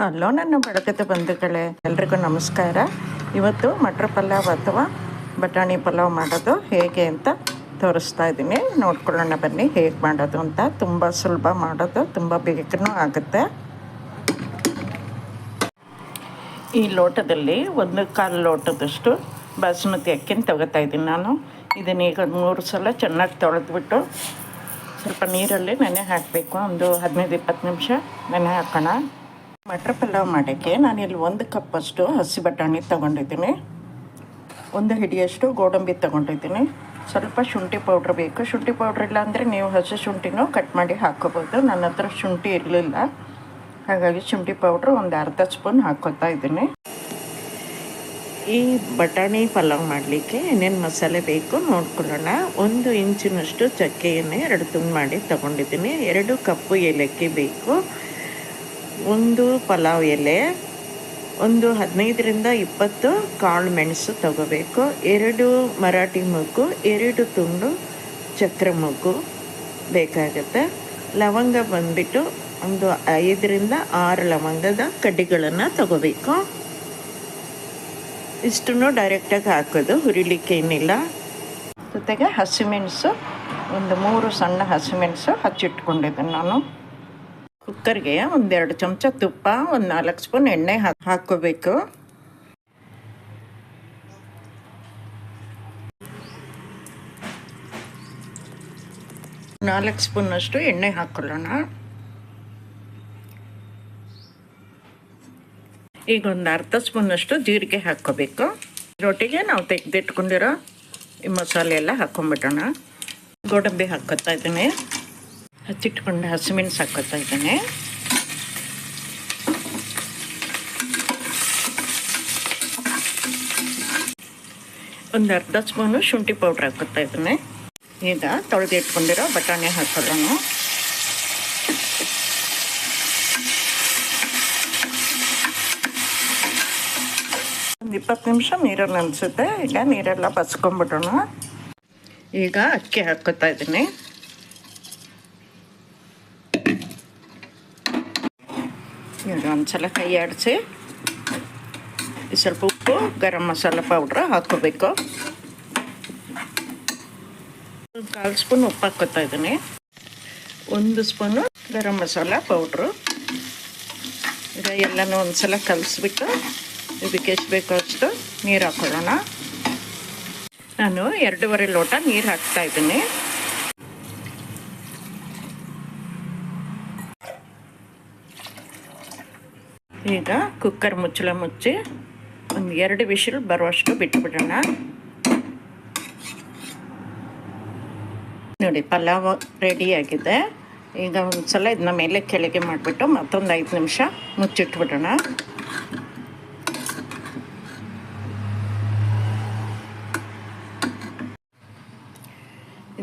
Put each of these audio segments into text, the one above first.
Hello ನನ್ನ ಬೆಳಕದ ಬಂಧುಗಳೇ, ಎಲ್ರಿಗೂ ನಮಸ್ಕಾರ. ಇವತ್ತು ಮಟ್ರ್ ಪಲಾವ್ ಅಥವಾ ಬಟಾಣಿ ಪಲಾವ್ ಮಾಡೋದು ಹೇಗೆ ಅಂತ ತೋರಿಸ್ತಾ ಇದ್ದೀನಿ. ನೋಡ್ಕೊಳ್ಳೋಣ ಬನ್ನಿ ಹೇಗೆ ಮಾಡೋದು ಅಂತ. ತುಂಬ ಸುಲಭ ಮಾಡೋದು, ತುಂಬ ಬೇಗನೂ ಆಗುತ್ತೆ. ಈ ಲೋಟದಲ್ಲಿ ಒಂದು ಕಾಲು ಲೋಟದಷ್ಟು ಬಾಸುಮತಿ ಅಕ್ಕಿನ ತಗೋತಾ ಇದ್ದೀನಿ ನಾನು. ಇದನ್ನ ಈಗ ಮೂರು ಸಲ ಚೆನ್ನಾಗಿ ತೊಳೆದ್ಬಿಟ್ಟು ಸ್ವಲ್ಪ ನೀರಲ್ಲಿ ನೆನೆ ಹಾಕಬೇಕು. ಒಂದು ಹದಿನೈದು ಇಪ್ಪತ್ತು ನಿಮಿಷ ನೆನೆ ಹಾಕೋಣ. ಮಟರ್ ಪಲಾವ್ ಮಾಡೋಕ್ಕೆ ನಾನಿಲ್ಲಿ ಒಂದು ಕಪ್ಪಷ್ಟು ಹಸಿ ಬಟಾಣಿ ತೊಗೊಂಡಿದ್ದೀನಿ. ಒಂದು ಹಿಡಿಯಷ್ಟು ಗೋಡಂಬಿ ತೊಗೊಂಡಿದ್ದೀನಿ. ಸ್ವಲ್ಪ ಶುಂಠಿ ಪೌಡ್ರ್ ಬೇಕು. ಶುಂಠಿ ಪೌಡ್ರ್ ಇಲ್ಲ ಅಂದರೆ ನೀವು ಹಸಿ ಶುಂಠಿನೂ ಕಟ್ ಮಾಡಿ ಹಾಕೋಬೋದು. ನನ್ನ ಹತ್ರ ಶುಂಠಿ ಇರಲಿಲ್ಲ. ಹಾಗಾಗಿ ಶುಂಠಿ ಪೌಡ್ರ್ ಒಂದು ಅರ್ಧ ಸ್ಪೂನ್ ಹಾಕೋತಾ ಇದ್ದೀನಿ. ಈ ಬಟಾಣಿ ಪಲಾವ್ ಮಾಡಲಿಕ್ಕೆ ಏನೇನು ಮಸಾಲೆ ಬೇಕು ನೋಡ್ಕೊಳ್ಳೋಣ. ಒಂದು ಇಂಚಿನಷ್ಟು ಚಕ್ಕೆಯನ್ನು ಎರಡು ತುಂಡು ಮಾಡಿ ತಗೊಂಡಿದ್ದೀನಿ. ಎರಡು ಕಪ್ಪು ಏಲಕ್ಕಿ ಬೇಕು. ಒಂದು ಪಲಾವ್ ಎಲೆ, ಒಂದು ಹದಿನೈದರಿಂದ ಇಪ್ಪತ್ತು ಕಾಳು ಮೆಣಸು ತಗೋಬೇಕು, ಎರಡು ಮರಾಠಿ ಮೊಗ್ಗು, ಎರಡು ತುಂಡು ಚಕ್ರ ಮೊಗ್ಗು ಬೇಕಾಗುತ್ತೆ. ಲವಂಗ ಬಂದ್ಬಿಟ್ಟು ಒಂದು ಐದರಿಂದ ಆರು ಲವಂಗದ ಕಡ್ಡಿಗಳನ್ನು ತಗೋಬೇಕು. ಇಷ್ಟನ್ನು ಡೈರೆಕ್ಟಾಗಿ ಹಾಕೋದು, ಹುರಿಲಿಕ್ಕೆ ಏನಿಲ್ಲ. ಜೊತೆಗೆ ಹಸಿಮೆಣಸು, ಒಂದು ಮೂರು ಸಣ್ಣ ಹಸಿಮೆಣಸು ಹಚ್ಚಿಟ್ಕೊಂಡಿದ್ದೀನಿ ನಾನು. ಕುಕ್ಕರ್ಗೆ ಒಂದೆರಡು ಚಮಚ ತುಪ್ಪ, ಒಂದು ನಾಲ್ಕು ಸ್ಪೂನ್ ಎಣ್ಣೆ ಹಾಕೋಬೇಕು ನಾಲ್ಕು ಸ್ಪೂನಷ್ಟು ಎಣ್ಣೆ ಹಾಕೊಳ್ಳೋಣ. ಈಗ ಒಂದು ಅರ್ಧ ಸ್ಪೂನಷ್ಟು ಜೀರಿಗೆ ಹಾಕೋಬೇಕು ರೊಟ್ಟಿಗೆ ನಾವು ತೆಗೆದಿಟ್ಕೊಂಡಿರೋ ಈ ಮಸಾಲೆ ಎಲ್ಲ ಹಾಕ್ಕೊಂಬಿಡೋಣ ಗೋಡಂಬಿ ಹಾಕೋತಾ ಇದ್ದೀನಿ. ಹಚ್ಚಿಟ್ಕೊಂಡು ಹಸಿಮೆಣಸು ಹಾಕೋತಾ ಇದ್ದಾನೆ. ಒಂದು ಅರ್ಧ ಸ್ಪೂನು ಶುಂಠಿ ಪೌಡ್ರ್ ಹಾಕೋತಾ ಇದ್ದಾನೆ. ಈಗ ತೊಳೆದು ಇಟ್ಕೊಂಡಿರೋ ಬಟಾಣಿ ಹಾಕೊಳ್ಳೋಣ. ಒಂದು ಇಪ್ಪತ್ತು ನಿಮಿಷ ನೀರಲ್ಲಿ ಅನಿಸುತ್ತೆ ಈಗ ನೀರೆಲ್ಲ ಬಸ್ಕೊಂಡ್ಬಿಡೋಣ. ಈಗ ಅಕ್ಕಿ ಹಾಕೋತಾ ಇದ್ದೀನಿ. ಈಗ ಒಂದ್ಸಲ ಕೈ ಆಡಿಸಿ ಸ್ವಲ್ಪ ಉಪ್ಪು, ಗರಂ ಮಸಾಲ ಪೌಡ್ರ್ ಹಾಕ್ಕೋಬೇಕು. ಒಂದು ಕಾಲು ಸ್ಪೂನ್ ಉಪ್ಪು ಹಾಕೋತಾ ಇದ್ದೀನಿ. ಒಂದು ಸ್ಪೂನು ಗರಂ ಮಸಾಲ ಪೌಡ್ರು ಈಗ ಎಲ್ಲನೂ ಒಂದ್ಸಲ ಕಲಿಸ್ಬಿಟ್ಟು ಇದಕ್ಕೆ ಎಷ್ಟು ಬೇಕೋ ಅಷ್ಟು ನೀರು ಹಾಕೊಳ್ಳೋಣ ನಾನು ಎರಡೂವರೆ ಲೋಟ ನೀರು ಹಾಕ್ತಾ ಇದ್ದೀನಿ. ಈಗ ಕುಕ್ಕರ್ ಮುಚ್ಚಳ ಮುಚ್ಚಿ ಒಂದು ಎರಡು ವಿಷಲ್ ಬರುವಷ್ಟು ಬಿಟ್ಬಿಡೋಣ. ನೋಡಿ, ಪಲಾವ್ ರೆಡಿಯಾಗಿದೆ ಈಗ ಒಂದು ಸಲ ಇದನ್ನ ಮೇಲೆ ಕೆಳಗೆ ಮಾಡಿಬಿಟ್ಟು ಮತ್ತೊಂದು ಐದು ನಿಮಿಷ ಮುಚ್ಚಿಟ್ಬಿಡೋಣ.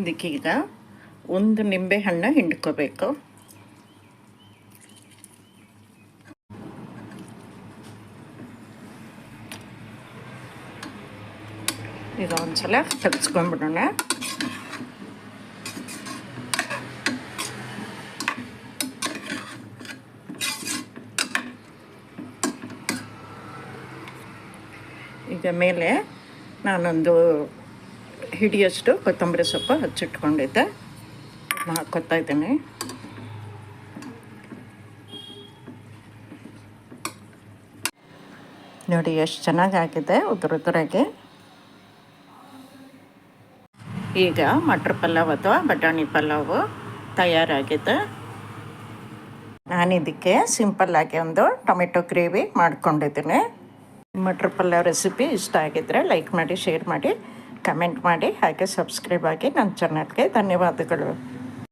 ಇದಕ್ಕೀಗ ಒಂದು ನಿಂಬೆ ಹಣ್ಣು ಹಿಂಡ್ಕೋಬೇಕು. ಈಗ ಒಂದ್ಸಲ ತೆಗೆಸ್ಕೊಂಡ್ಬಿಡೋಣ ಈಗ ಮೇಲೆ ನಾನೊಂದು ಹಿಡಿಯಷ್ಟು ಕೊತ್ತಂಬರಿ ಸೊಪ್ಪು ಹಚ್ಚಿಟ್ಕೊಂಡಿದ್ದೆ. ಹಾಕ್ಕೊತಾ ಇದ್ದೀನಿ. ನೋಡಿ, ಎಷ್ಟು ಚೆನ್ನಾಗಾಗಿದೆ ಉದುರು ಉದುರಾಗಿ ಈಗ ಮಟ್ರ್ ಪಲಾವ್ ಅಥವಾ ಬಟಾಣಿ ಪಲಾವು ತಯಾರಾಗಿದೆ. ನಾನಿದಕ್ಕೆ ಸಿಂಪಲ್ಲಾಗಿ ಒಂದು ಟೊಮೆಟೊ ಗ್ರೇವಿ ಮಾಡ್ಕೊಂಡಿದ್ದೀನಿ. ಮಟ್ರ್ ಪಲಾವ್ ರೆಸಿಪಿ ಇಷ್ಟ ಆಗಿದ್ದರೆ ಲೈಕ್ ಮಾಡಿ, ಶೇರ್ ಮಾಡಿ, ಕಮೆಂಟ್ ಮಾಡಿ, ಹಾಗೆ ಸಬ್ಸ್ಕ್ರೈಬ್ ಆಗಿ ನನ್ನ ಚಾನಲ್ಗೆ ಧನ್ಯವಾದಗಳು.